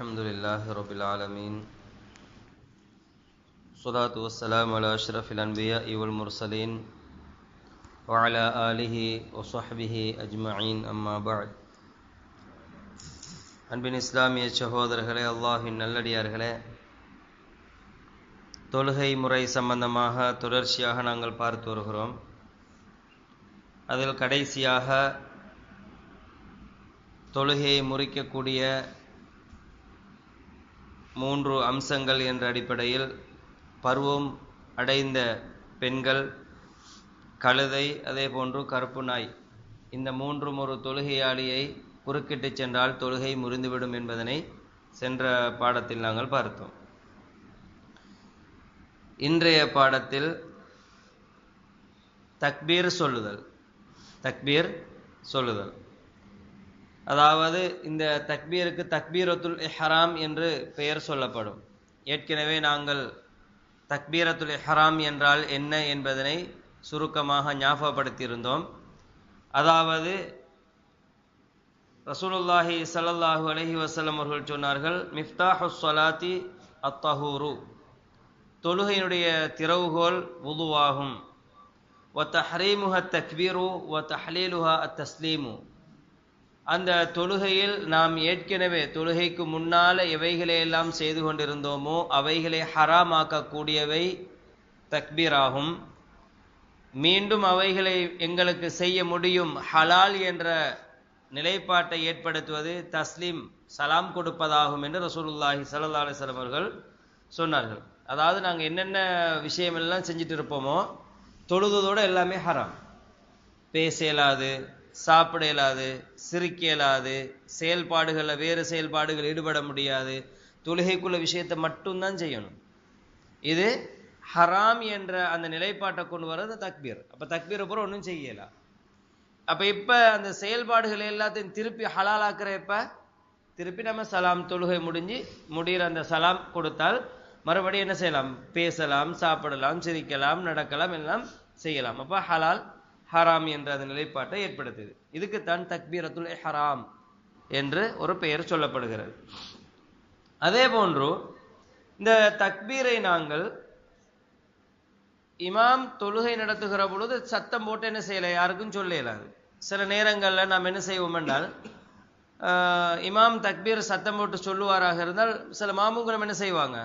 الحمد لله رب العالمين الصلاة والسلام على أشرف الأنبياء والمرسلين وعلى آله وصحبه أجمعين أما بعد அன்பின் இஸ்லாமிய சகோதரர்களே அல்லாஹின் நல்லடியார்களே தொழுகை முறை சம்பந்தமாக தொடர்ச்சியாக நாங்கள் பார்த்து வருகிறோம் அதில் கடைசியாக தொழுகையை முறிக்கக்கூடிய மூன்று அம்சங்கள் என்ற அடிப்படையில் பருவம் அடைந்த பெண்கள் கழுதை அதே போன்று கருப்பு நாய். இந்த மூன்றும் ஒரு தொழுகையாளியை குறுக்கிட்டு சென்றால் தொழுகை முறிந்துவிடும் என்பதனை சென்ற பாடத்தில் நாங்கள் பார்த்தோம். இன்றைய பாடத்தில் தக்பீர் சொல்லுதல். தக்பீர் சொல்லுதல். அதாவது இந்த தக்பீருக்கு தக்பீரத்துல் இஹராம் என்று பெயர் சொல்லப்படும். ஏற்கனவே நாங்கள் தக்பீரத்துல் இஹராம் என்றால் என்ன என்பதனை சுருக்கமாக ஞாபகப்படுத்தியிருந்தோம். அதாவது ரசூலுல்லாஹி சல்லாஹூ அலஹி வசலம் அவர்கள் சொன்னார்கள் மிஃப்தாஹு ஸலாத்தி அத்தஹூரு. தொழுகையினுடைய திறவுகோல் உதுவாகும் ஒத்த ஹரீமுஹ தக்பீரு வ ஹலீலுஹா அத் தஸ்லீமு அந்த தொழுகையில் நாம் ஏற்கனவே தொழுகைக்கு முன்னால் எவைகளை எல்லாம் செய்து கொண்டிருந்தோமோ அவைகளை ஹராமாக்கக்கூடியவை தக்பீராகும். மீண்டும் அவைகளை எங்களுக்கு செய்ய முடியும். ஹலால் என்ற நிலைப்பாட்டை ஏற்படுத்துவது தஸ்லீம் சலாம் கொடுப்பதாகும் என்று ரசூலுல்லாஹி சல்லா அலிஸ்லம் அவர்கள் சொன்னார்கள். அதாவது நாங்கள் என்னென்ன விஷயமெல்லாம் செஞ்சுட்டு இருப்போமோ தொழுதோடு எல்லாமே ஹராம். பேச இயலாது சாப்பிட இயலாது சிரிக்க இயலாது செயல்பாடுகளில் வேறு செயல்பாடுகள் ஈடுபட முடியாது. தொழுகைக்குள்ள விஷயத்தை மட்டும்தான் செய்யணும். இது ஹராம் என்ற அந்த நிலைப்பாட்டை கொண்டு வர்றது தக்பீர். அப்போ தக்பீர் அப்புறம் ஒன்றும் செய்யலாம் அப்போ இப்போ அந்த செயல்பாடுகள் எல்லாத்தையும் திருப்பி ஹலாலாக்குற இப்ப திருப்பி நம்ம சலாம் தொழுகை முடிஞ்சு முடிகிற அந்த சலாம் கொடுத்தால் மறுபடியும் என்ன செய்யலாம்? பேசலாம் சாப்பிடலாம் சிரிக்கலாம் நடக்கலாம் எல்லாம் செய்யலாம். அப்போ ஹலால் ஹராம் என்ற அந்த நிலைப்பாட்டை ஏற்படுத்துது இதுக்குத்தான் தக்பீரத்துல் ஹராம் என்று ஒரு பெயர் சொல்லப்படுகிறது. அதே போன்று இந்த தக்பீரை நாங்கள் இமாம் தொழுகை நடத்துகிற பொழுது சத்தம் போட்டு என்ன செய்யலை? யாருக்கும் சொல்ல இயலாது சில நேரங்களில் நாம் என்ன செய்வோம் என்றால் இமாம் தக்பீர் சத்தம் போட்டு சொல்லுவாராக இருந்தால் சில மாமுங்களும் என்ன செய்வாங்க?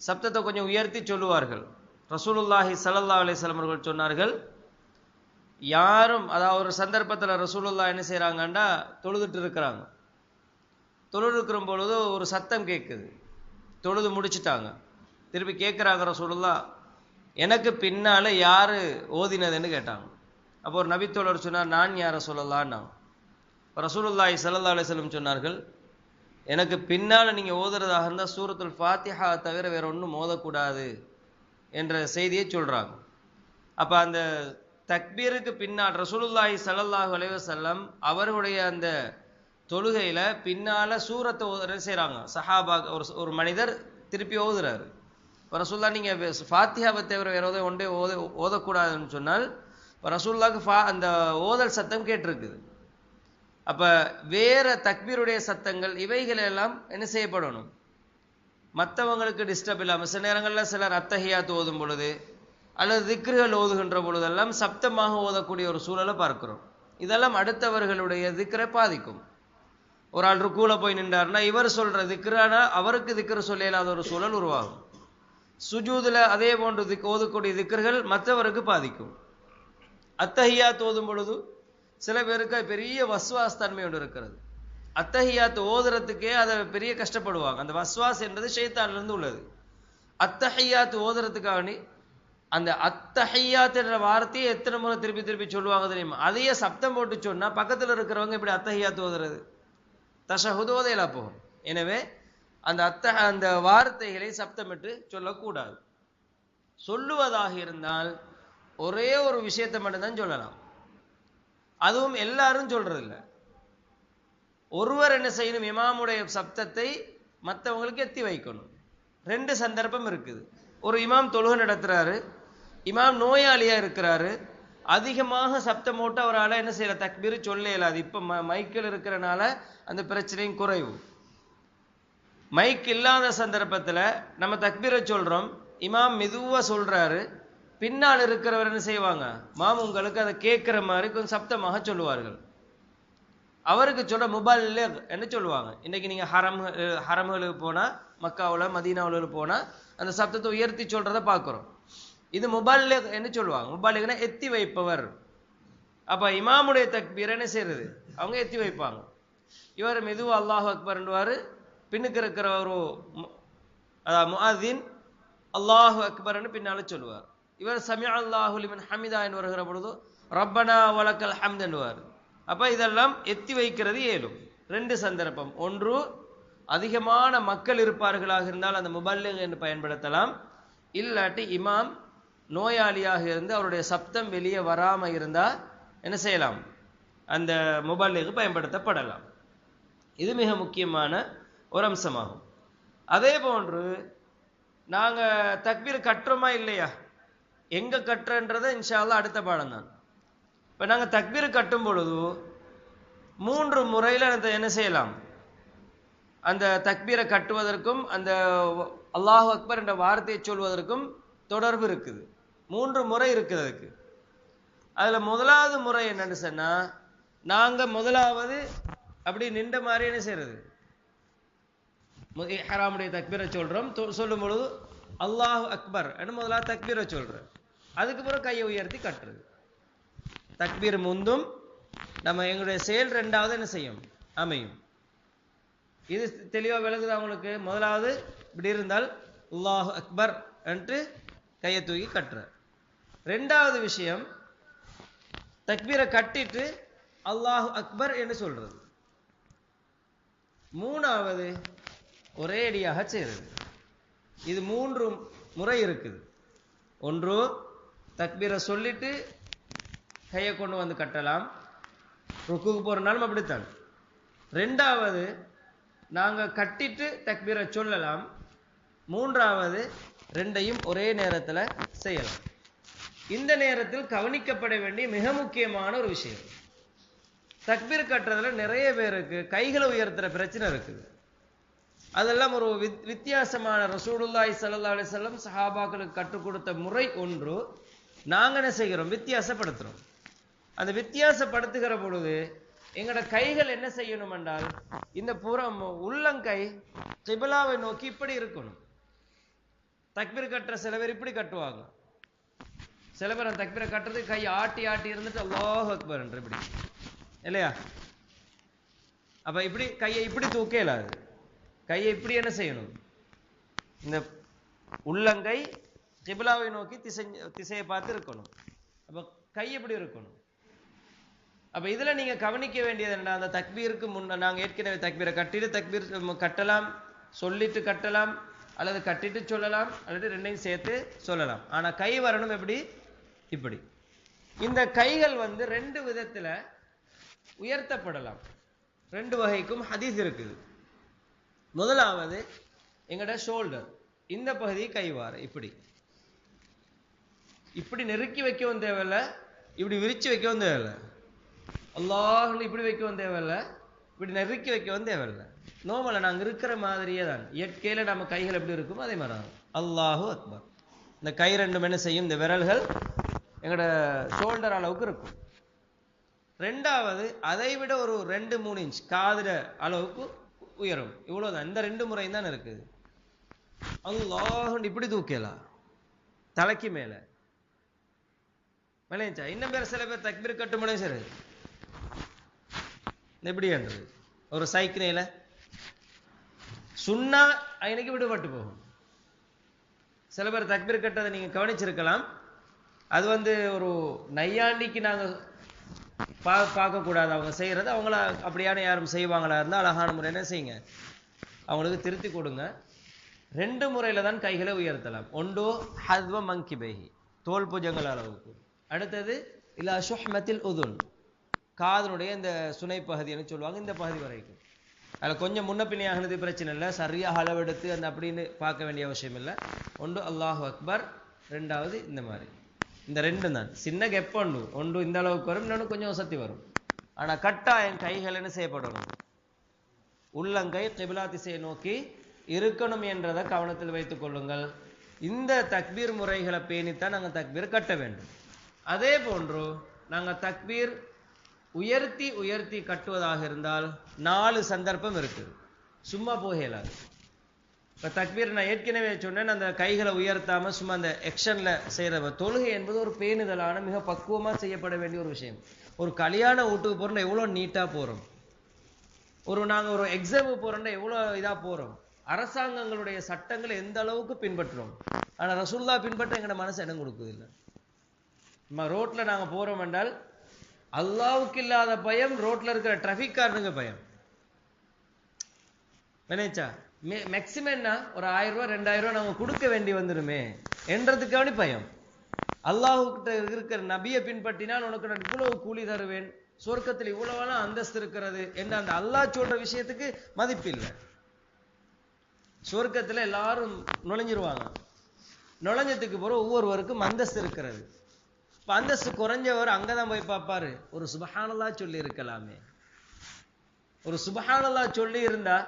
சப்தத்தை கொஞ்சம் உயர்த்தி சொல்லுவார்கள். ரசூலுல்லாஹி சல்லல்லா அலிஸ்லாம் அவர்கள் சொன்னார்கள் யாரும் அதாவது ஒரு சந்தர்ப்பத்தில் ரசூலுல்லா என்ன செய்கிறாங்கண்டா தொழுதுட்டு இருக்கிறாங்க. தொழுது இருக்கிற பொழுது ஒரு சத்தம் கேட்குது தொழுது முடிச்சுட்டாங்க. திருப்பி கேட்குறாங்க ரசூலுல்லா எனக்கு பின்னால் யார் ஓதினதுன்னு கேட்டாங்க. அப்போ ஒரு நபித்தோழர் சொன்னார் நான் யாரை சொல்லலான்னாங்க ரசூலுல்லாஹி சல்லா அலிஸ்லம் சொன்னார்கள் எனக்கு பின்னால் நீங்கள் ஓதுறதாக இருந்தால் சூரத்துல் ஃபாத்திஹா தவிர வேற ஒன்றும் மோதக்கூடாது என்ற செய்தியை சொல்கிறாங்க அப்போ அந்த தக்பீருக்கு பின்னால் ரசூலுல்லாஹி சல்லாஹ் அலைவசல்லம் அவர்களுடைய அந்த தொழுகையில் பின்னால் சூரத்தை ஓதுற செய்கிறாங்க சஹாபா ஒரு ஒரு மனிதர் திருப்பி ஓதுறாரு. இப்போ ரசூல்லா நீங்கள் ஃபாத்தியாவை தவிர வேற ஓத ஒன்றே ஓத ஓதக்கூடாதுன்னு சொன்னால் இப்போ ரசூல்லாவுக்கு ஃபா அந்த ஓதல் சத்தம் கேட்டிருக்குது. அப்போ வேற தக்பீருடைய சத்தங்கள் இவைகள் எல்லாம் என்ன செய்யப்படணும்? மற்றவங்களுக்கு டிஸ்டர்ப் இல்லாமல் சில நேரங்களில் சிலர் அத்தகையா ஓதும் பொழுது அல்லது திக்ருகள் ஓதுகின்ற பொழுதெல்லாம் சப்தமாக ஓதக்கூடிய ஒரு சூழலை பார்க்கிறோம். இதெல்லாம் அடுத்தவர்களுடைய திக்கரை பாதிக்கும். ஒரு ஆள் ருக்கூல போய் நின்றார்னா இவர் சொல்ற திக்ரானா அவருக்கு திக்ர சொல்ல இல்லாத ஒரு சூழல் உருவாகும். சுஜூதுல அதே போன்று திக் ஓதக்கூடிய திக்கர்கள் மற்றவருக்கு பாதிக்கும். அத்தஹியாத் ஓதும் பொழுது சில பேருக்கு பெரிய வஸ்வாஸ் தன்மை ஒன்று இருக்கிறது. அத்தஹியாத் ஓதுறதுக்கே அதை பெரிய கஷ்டப்படுவாங்க. அந்த வஸ்வாஸ் என்றது ஷைத்தான்லேருந்து உள்ளது. அத்தஹியாத் ஓதுறதுக்காக அந்த அத்தஹையாத் என்ற வார்த்தையை எத்தனை முறை திருப்பி திருப்பி சொல்லுவாங்க தெரியுமா? அதையே சப்தம் போட்டு சொன்னா பக்கத்தில் இருக்கிறவங்க இப்படி அத்தஹையாத் ஓதுறது தஷஹுத் ஓதையிலா போகும். எனவே அந்த அத்த அந்த வார்த்தைகளை சப்தமிட்டு சொல்லக்கூடாது. சொல்லுவதாக இருந்தால் ஒரே ஒரு விஷயத்தை மட்டும்தான் சொல்லலாம். அதுவும் எல்லாரும் சொல்றதில்ல. ஒருவர் என்ன செய்யணும்? இமாமுடைய சப்தத்தை மற்றவங்களுக்கு எத்தி வைக்கணும். ரெண்டு சந்தர்ப்பம் இருக்குது. ஒரு இமாம் தொழுகை நடத்துறாரு. இமாம் நோயாளியா இருக்கிறாரு. அதிகமாக சப்தம் போட்டு அவரால் என்ன செய்யற தக்பீர் சொல்ல இயலாது இப்போ ம மைக்கில் இருக்கிறனால அந்த பிரச்சனையும் குறைவு. மைக் இல்லாத சந்தர்ப்பத்தில் நம்ம தக்பீரை சொல்றோம். இமாம் மெதுவாக சொல்றாரு. பின்னால் இருக்கிறவர் என்ன செய்வாங்க? மாமுங்களுக்கு அதை கேட்குற மாதிரி கொஞ்சம் சப்தமாக சொல்லுவார்கள். அவருக்கு சொல்ற மொபைல் என்ன சொல்லுவாங்க? இன்னைக்கு நீங்க ஹரம் ஹரம்களுக்கு போனா மக்காவுல மதீனாவுல போனா அந்த சப்தத்தை உயர்த்தி சொல்றத பார்க்குறோம். இது மொபைல் என்ன சொல்லுவாங்க? மொபைலுக்குன்னா எத்தி வைப்பவர். அப்ப இமாமுடைய தக்பீர் என்ன செய்யறது? அவங்க எத்தி வைப்பாங்க. இவர் மெதுவா அல்லாஹ் அக்பர்ன்றாரு பின்னுக்கு இருக்கிற ஒரு அதாவது அல்லாஹு அக்பர்னு பின்னால சொல்லுவார். இவர் சமியா அல்லாஹுலிமன் ஹமிதா என்று வருகிற பொழுது ரப்பனா வலக்கல் ஹம்த் அப்போ இதெல்லாம் எத்தி வைக்கிறது இயலும் ரெண்டு சந்தர்ப்பம். ஒன்று அதிகமான மக்கள் இருப்பார்களாக இருந்தால் அந்த முபல்லிக் என்று பயன்படுத்தலாம். இல்லாட்டி இமாம் நோயாளியாக இருந்து அவருடைய சப்தம் வெளியே வராமல் இருந்தால் என்ன செய்யலாம்? அந்த முபல்லிக் பயன்படுத்தப்படலாம். இது மிக முக்கியமான ஒரு அம்சமாகும். அதே போன்று நாங்கள் தக்பீர் கட்டுறோமா இல்லையா? எங்கே கட்டுறன்றதை இன்ஷால்லாம் அடுத்த பாடம் தான் இப்ப நாங்க தக்பீர் கட்டும் பொழுது மூன்று முறையில என்ன செய்யலாம்? அந்த தக்பீரை கட்டுவதற்கும் அந்த அல்லாஹ் அக்பர் என்ற வார்த்தையை சொல்வதற்கும் தொடர்பு இருக்குது. மூன்று முறை இருக்குது அதுக்கு. அதுல முதலாவது முறை என்னன்னு சொன்னா நாங்க முதலாவது அப்படி நின்ற மாதிரி என்ன செய்யறது? ஹராமுடைய தக்பீரை சொல்றோம். தொ- சொல்லும் பொழுது அல்லாஹ் அக்பர் முதலாவது தக்பீரை சொல்கிறேன் அதுக்கு பிறகு கையை உயர்த்தி கட்டுறது. தக்பீர் முந்தும் நம்ம எங்களுடைய செயல் ரெண்டாவது என்ன செய்யும்? அமையும். இது தெளிவா விளங்குதா அவங்களுக்கு முதலாவது இப்படி இருந்தால் அல்லாஹ் அக்பர் என்று கையை தூக்கி கட்டுற. ரெண்டாவது விஷயம் தக்பீரை கட்டிட்டு அல்லாஹ் அக்பர் என்று சொல்றது. மூணாவது ஒரே அடியாக செய்கிறது இது மூன்று முறை இருக்குது. ஒன்று தக்பீரை சொல்லிட்டு கையை கொண்டு வந்து கட்டலாம். ருக்குக்கு போகிறனாலும் அப்படித்தான். ரெண்டாவது நாங்கள் கட்டிட்டு தக்பீரை சொல்லலாம். மூன்றாவது ரெண்டையும் ஒரே நேரத்தில் செய்யலாம். இந்த நேரத்தில் கவனிக்கப்பட வேண்டிய மிக முக்கியமான ஒரு விஷயம். தக்பீர் கட்டுறதுல நிறைய பேருக்கு கைகளை உயர்த்துற பிரச்சனை இருக்குது. அதெல்லாம் ஒரு வித்- வித்தியாசமான ரசூடுல்லாய் சல்லா அலி சொல்லம் சஹாபாக்களுக்கு கற்றுக் கொடுத்த முறை ஒன்று. நாங்கள் என்ன செய்கிறோம்? வித்தியாசப்படுத்துகிறோம் அந்த வித்தியாசப்படுத்துகிற பொழுது எங்களோட கைகள் என்ன செய்யணும் என்றால் இந்த புறம் உள்ளங்கை கிபிலாவை நோக்கி இப்படி இருக்கணும். தக்பீர் கட்டுற சில பேர் இப்படி கட்டுவாங்க. சில பேர் அந்த தக்பீரை கட்டுறதுக்கு கை ஆட்டி ஆட்டி இருந்துட்டு அல்லாஹ் அக்பர் என்று இப்படி. இல்லையா? அப்ப இப்படி கையை இப்படி தூக்க இல்லாது. கையை இப்படி என்ன செய்யணும்? இந்த உள்ளங்கை கிபிலாவை நோக்கி திசை திசையை பார்த்து இருக்கணும். அப்ப கை எப்படி இருக்கணும்? அப்ப இதுல நீங்க கவனிக்க வேண்டியது என்ன அந்த தக்பீருக்கு முன்ன நாங்க ஏற்கனவே தக்பீரை கட்டிட்டு தக்பீர் கட்டலாம் சொல்லிட்டு கட்டலாம் அல்லது கட்டிட்டு சொல்லலாம் அல்லது ரெண்டையும் சேர்த்து சொல்லலாம். ஆனா கை வரணும் எப்படி? இப்படி. இந்த கைகள் வந்து ரெண்டு விதத்துல உயர்த்தப்படலாம். ரெண்டு வகைக்கும் ஹதீஸ் இருக்குது. முதலாவது எங்களோட ஷோல்டர் இந்த பகுதி கைவாறு இப்படி. இப்படி நெருக்கி வைக்கவும் தேவையில்ல இப்படி விரிச்சு வைக்கவும் தேவையில்ல. அல்லாஹ்னு இப்படி வைக்கவும் தேவையில்ல. இப்படி நெருக்கி வைக்கவும் தேவையில்லை. நோமலை நாங்கள் இருக்கிற மாதிரியே தான். இயற்கையில நம்ம கைகள் எப்படி இருக்கும் அதே மாதிரி தான் அல்லாஹு அக்பர். இந்த கை ரெண்டும் என்ன செய்யும்? இந்த விரல்கள் எங்களோட ஷோல்டர் அளவுக்கு இருக்கும். ரெண்டாவது அதை விட ஒரு ரெண்டு மூணு இன்ச் காதுல அளவுக்கு உயரும். இவ்வளவுதான். இந்த ரெண்டு முறையும் தான் இருக்குது. அல்லாஹ் இப்படி தூக்கலாம் தலைக்கு மேலே. மேலேச்சா இன்னும் பேர் சில பேர் தக்பீர் கட்டும்படியும் சரி. எப்படி என்றது? ஒரு சைக்கிளையில சுண்ணா எனக்கு விடுபட்டு போகும். சில பேர் தக்பீர் கட்டதை நீங்க கவனிச்சிருக்கலாம். அது வந்து ஒரு நையாண்டிக்கு நாங்க பா பார்க்கக்கூடாது. அவங்க செய்யறது அவங்கள அப்படியான யாரும் செய்வாங்களா இருந்தால் அழகான முறை என்ன செய்யுங்க? அவங்களுக்கு திருத்தி கொடுங்க. ரெண்டு முறையில தான் கைகளை உயர்த்தலாம். ஒன்றோ ஹத்வ மங்கிபேஹி தோல் புஜங்கள் அளவுக்கு அடுத்தது இல்ல அசுஹ்மத்தில் உதுன். காதனுடைய இந்த சுனை பகுதின்னு சொல்லுவாங்க? இந்த பகுதி வரைக்கும். அதில் கொஞ்சம் முன்ன பின்னே ஆகினது பிரச்சனை இல்லை. சரியாக அளவெடுத்து அந்த அப்படின்னு பார்க்க வேண்டிய அவசியம் இல்லை. ஒன்று அல்லாஹ் அக்பர். ரெண்டாவது இந்த மாதிரி. இந்த ரெண்டும் தான். சின்ன கெப் ஒன்று ஒன்று இந்த அளவுக்கு வரும் இன்னொன்று கொஞ்சம் வசதி வரும். ஆனால் கட்டாயம் கைகள் என்ன செய்யப்படணும்? உள்ளங்கை கிபிலா திசையை நோக்கி இருக்கணும் என்றதை கவனத்தில் வைத்துக் கொள்ளுங்கள். இந்த தக்பீர் முறைகளை பேணித்தான் நாங்கள் தக்பீர் கட்ட வேண்டும். அதே போன்று நாங்கள் தக்பீர் உயர்த்தி உயர்த்தி கட்டுவதாக இருந்தால் நாலு சந்தர்ப்பம் இருக்குது சும்மா போகலாது இப்போ தக்பீர் நான் ஏற்கனவே சொன்னேன் அந்த கைகளை உயர்த்தாமல் சும்மா அந்த எக்ஷனில் செய்கிற தொழுகை என்பது ஒரு பேணுதலான மிக பக்குவமாக செய்யப்பட வேண்டிய ஒரு விஷயம். ஒரு கல்யாண வீட்டுக்கு போகிறோம்னா எவ்வளோ நீட்டாக போகிறோம் ஒரு நாங்கள் ஒரு எக்ஸாமுக்கு போகிறோம்னா எவ்வளோ இதாக போகிறோம் அரசாங்கங்களுடைய சட்டங்களை எந்த அளவுக்கு பின்பற்றுறோம்? ஆனால் ரசூல்லா பின்பற்ற எங்களோட மனசு இடம் கொடுக்குது இல்லை. நம்ம ரோட்டில் நாங்கள் போகிறோம் என்றால் அல்லாவுக்கு இல்லாத பயம் ரோட்ல இருக்கிற டிராஃபிக் காரனுங்க பயம். நினைச்சா மேக்சிமம் என்ன? ஒரு ஆயிரம் ரூபாய் ரெண்டாயிரம் ரூபாய் நாங்க கொடுக்க வேண்டி வந்துருமே என்றதுக்கான பயம். அல்லாஹுக்கிட்ட இருக்கிற நபியை பின்பற்றினால் உனக்கு நான் இவ்வளவு கூலி தருவேன் சொர்க்கத்தில் இவ்வளவெல்லாம் அந்தஸ்து இருக்கிறது என்று அந்த அல்லாஹ் சொல்ற விஷயத்துக்கு மதிப்பு இல்லை சொர்க்கத்துல எல்லாரும் நுழைஞ்சிருவாங்க. நுழைஞ்சதுக்கு பிறகு ஒவ்வொருவருக்கும் அந்தஸ்து இருக்கிறது. இப்ப அந்தஸ்து குறைஞ்சவர் அங்கதான் போய் பார்ப்பாரு. ஒரு சுபஹானல்லா சொல்லி இருக்கலாமே ஒரு சுபஹானல்லா சொல்லி இருந்தா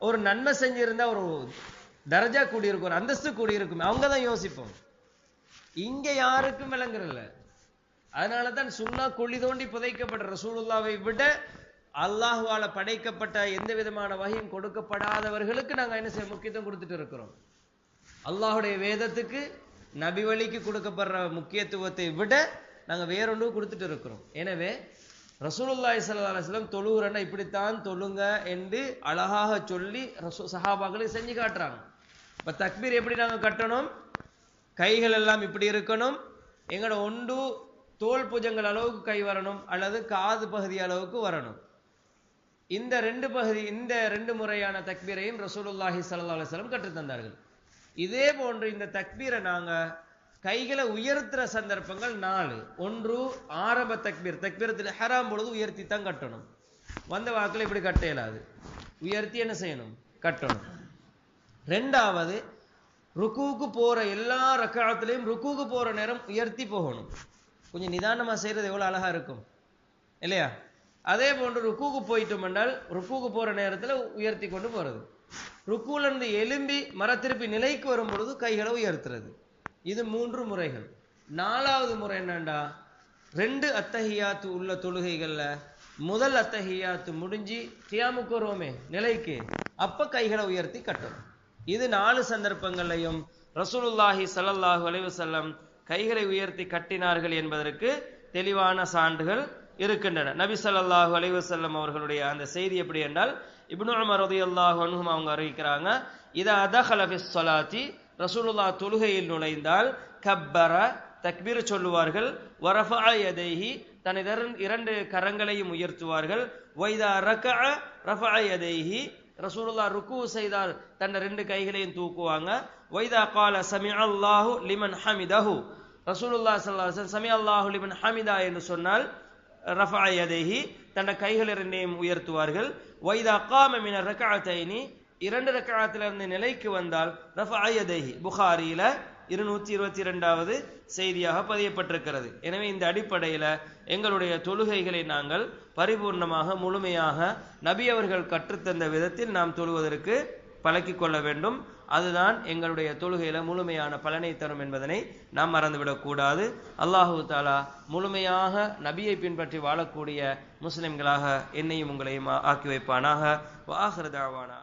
ஒரு நன்மை செஞ்சிருந்தா ஒரு தரஜா கூடி இருக்கும் ஒரு அந்தஸ்து கூடி இருக்கும் அவங்க தான் யோசிப்போம். இங்க யாருக்கும் விளங்குறதில்ல. அதனால தான் சுண்ணா குழி தோண்டி புதைக்கப்பட்ட ரசூலுல்லாவை விட அல்லாஹுவால படைக்கப்பட்ட எந்த விதமான வகையும் கொடுக்கப்படாதவர்களுக்கு நாங்க என்ன செய்ய முக்கியத்துவம் கொடுத்துட்டு இருக்கிறோம். அல்லாஹுடைய வேதத்துக்கு நபி வழிக்கு கொடுக்கப்படுற முக்கியத்துவத்தை விட நாங்கள் வேறொன்று கொடுத்துட்டு இருக்கிறோம். எனவே ரசூலுல்லாய் சல்லா அலுவலம் தொழுகிறன்னா இப்படித்தான் தொழுங்க என்று அழகாக சொல்லி ரசூ சஹாபாக்களை செஞ்சு காட்டுறாங்க. இப்போ தக்பீர் எப்படி நாங்கள் கட்டணும்? கைகள் எல்லாம் இப்படி இருக்கணும். எங்களோட ஒன்று தோல் புஜங்கள் அளவுக்கு கை வரணும் அல்லது காது பகுதி அளவுக்கு வரணும். இந்த ரெண்டு பகுதி இந்த ரெண்டு முறையான தக்பீரையும் ரசூலுல்லாஹி சல்லா அலுவலம் கற்றுத்தந்தார்கள். கற்றுத் தந்தார்கள் இதே போன்று இந்த தக்பீரை நாங்க கைகளை உயர்த்துற சந்தர்ப்பங்கள் நாலு. ஒன்று ஆரம்ப தக்பீர். தக்பீரத்தில் ஹராம் பொழுது உயர்த்தி தான் கட்டணும். வந்த வாக்கில் இப்படி கட்ட இயலாது. உயர்த்தி என்ன செய்யணும்? கட்டணும். ரெண்டாவது ருக்குவுக்கு போற எல்லா ரக்காலத்திலையும் ருக்குவுக்கு போற நேரம் உயர்த்தி போகணும். கொஞ்சம் நிதானமா செய்யறது எவ்வளவு அழகா இருக்கும். இல்லையா? அதே போன்று ருக்குவுக்கு போயிட்டோம் என்றால் ருக்குவுக்கு போற நேரத்துல உயர்த்தி கொண்டு போறது. ருக்குலேருந்து எலும்பி மரத்திருப்பி நிலைக்கு வரும் பொழுது கைகளை உயர்த்துறது. இது மூன்று முறைகள். நாலாவது முறை என்னண்டா? ரெண்டு அத்தஹியாத்து உள்ள தொழுகைகளில் முதல் அத்தஹியாத்து முடிஞ்சு கியாமுக்கு வருவோமே நிலைக்கு. அப்போ கைகளை உயர்த்தி கட்டணும். இது நாலு சந்தர்ப்பங்களையும் ரசூலுல்லாஹி சல்லல்லாஹு அலைஹி வஸல்லம் கைகளை உயர்த்தி கட்டினார்கள் என்பதற்கு தெளிவான சான்றுகள் இருக்கின்றன. நபி ஸல்லல்லாஹு அலைவசல்லம் அவர்களுடைய அந்த செய்தி எப்படி என்றால் இப்னு உமர் ரலியல்லாஹு அன்ஹும் அவங்க அறிவிக்கிறாங்க இதை அதஹல சொலாத்தி ரசூலுல்லா தொழுகையில் நுழைந்தால் கப்பர தக்பீர் சொல்லுவார்கள் வரஃபஅ யதைஹி தனது இரண்டு கரங்களையும் உயர்த்துவார்கள் வைதா ரக ரஃபா யதைஹி ரசூலுல்லா ருக்கு செய்தால் தன் ரெண்டு கைகளையும் தூக்குவாங்க வைதா கால சமி அல்லாஹு லிமன் ஹமிதஹு ரசூலுல்லாஹ் ஸல்லல்லாஹு சமி அல்லாஹு லிமன் ஹமிதா என்று சொன்னால் ரஃபா யதைஹி தன்னை கைகள் இரண்டையும் உயர்த்துவார்கள். வைதா காம மின ரகஅத்தைனி இரண்டு ரக்காத்திலிருந்து நிலைக்கு வந்தால் ரஃபஅ யதைஹி புகாரியில இருநூத்தி இருபத்தி இரண்டாவது செய்தியாக பதியப்பட்டிருக்கிறது. எனவே இந்த அடிப்படையில எங்களுடைய தொழுகைகளை நாங்கள் பரிபூர்ணமாக முழுமையாக நபி அவர்கள் கற்றுத்தந்த விதத்தில் நாம் தொழுவதற்கு பழக்கிக் கொள்ள வேண்டும் அதுதான் எங்களுடைய தொழுகையில முழுமையான பலனை தரும் என்பதனை நாம் மறந்துவிடக்கூடாது. அல்லாஹு தாலா முழுமையாக நபியை பின்பற்றி வாழக்கூடிய முஸ்லிம்களாக என்னையும் உங்களையும் ஆக்கி வைப்பானாக. வாஹ்ரதாவானா